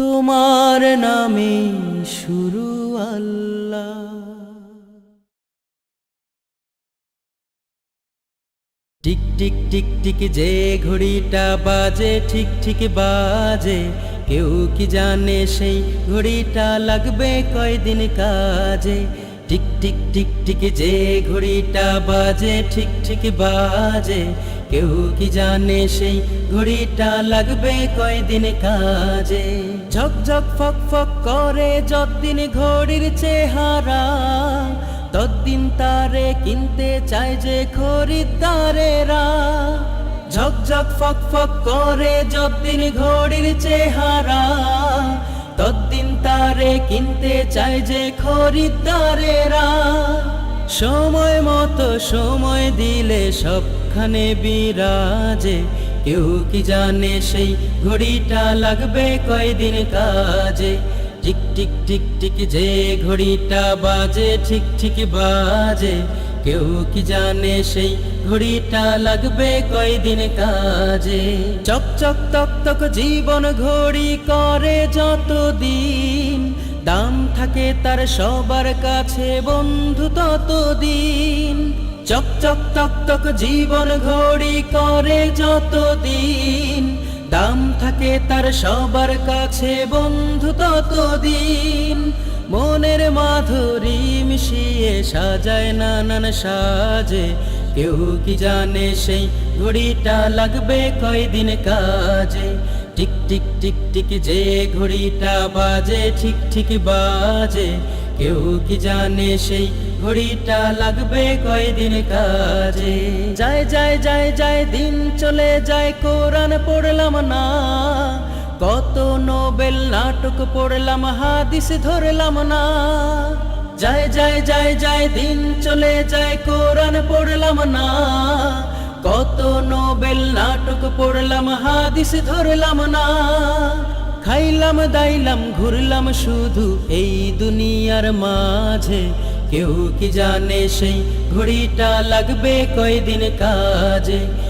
তোমার নামে শুরু Allah. Tick tick tick tick যে ঘড়িটা বাজে, ঠিক ঠিক বাজে। কেউ কি জানে সেই ঘড়িটা লাগবে কয়দিন কাজে? টিক টিক টিক টিক, যে ঘড়িটা বাজে, ঠিক ঠিক বাজে। কেউ কি জানে সেই ঘড়িটা লাগবে কয়দিন কাজে? ঝক ঝক, ফক ফক করে যতদিন ঘড়ির চেহারা তদ্দিন তারে কিনতে চায় যে খরিদ্দারেরা। ঝকঝক ফক ফক করে যতদিন ঘড়ির চেহারা তদ্দিন তারে কিনতে চায় যে খরিদ্দারেরা। সময় মতো সময় দিলে সবখানে বিরাজে। কেউ কি জানে সেই ঘড়িটা লাগবে কয়দিন কাজে? টিক টিক টিক টিক, যে ঘড়িটা বাজে, ঠিক ঠিক বাজে। কেউ কি জানে সেই ঘড়িটা লাগবে কয়দিন কাজে? চক চক তক তক জীবন ঘড়ি করে যতদিন। দাম থাকে তার সবার কাছে বন্ধু ততদিন। চক চক তক তক জীবন ঘড়ি করে যতদিন। দাম থাকে তার সবার কাছে বন্ধু ততদিন। মনের মাধুরী মিশিয়ে সাজায় নানান সাজে। কেউ কি জানে সেই ঘড়িটা লাগবে কয়দিন কাজে? টিক টিক টিক টিক যে ঘড়িটা বাজে, ঠিক ঠিক বাজে। কেউ কি জানে সেই ঘড়িটা লাগবে কয়দিন কাজে? যায় যায় যায় যায়, দিন চলে যায়, কোরআন পড়লাম না। কত নোবেল নাটক পড়লাম, হাদিস ধরলাম না। যায় যায় যায় যায়, দিন চলে যায়, কোরআন পড়লাম না। কত নোবেল নাটক পড়লাম, হাদিস ধরলাম না। খাইলাম, দাইলাম, ঘুরলাম শুধু এই দুনিয়ার মাঝে। কেউ কি জানে সেই ঘড়িটা লাগবে কয়দিন কাজে?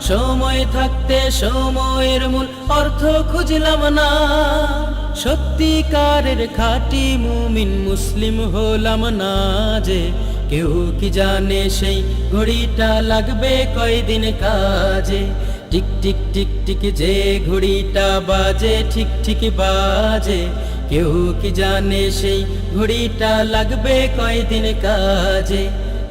সময় থাকতে সময়ের মূল অর্থ খুঁজলাম না। সত্যিকারের খাঁটি মুমিন মুসলিম হলাম না যে, কেউ কি জানে সেই ঘড়িটা লাগবে কয়দিন কাজে? টিক টিক টিক টিক যে ঘড়িটা বাজে, ঠিক ঠিক বাজে। কেউ কি জানে সেই ঘড়িটা লাগবে কয়দিন কাজে?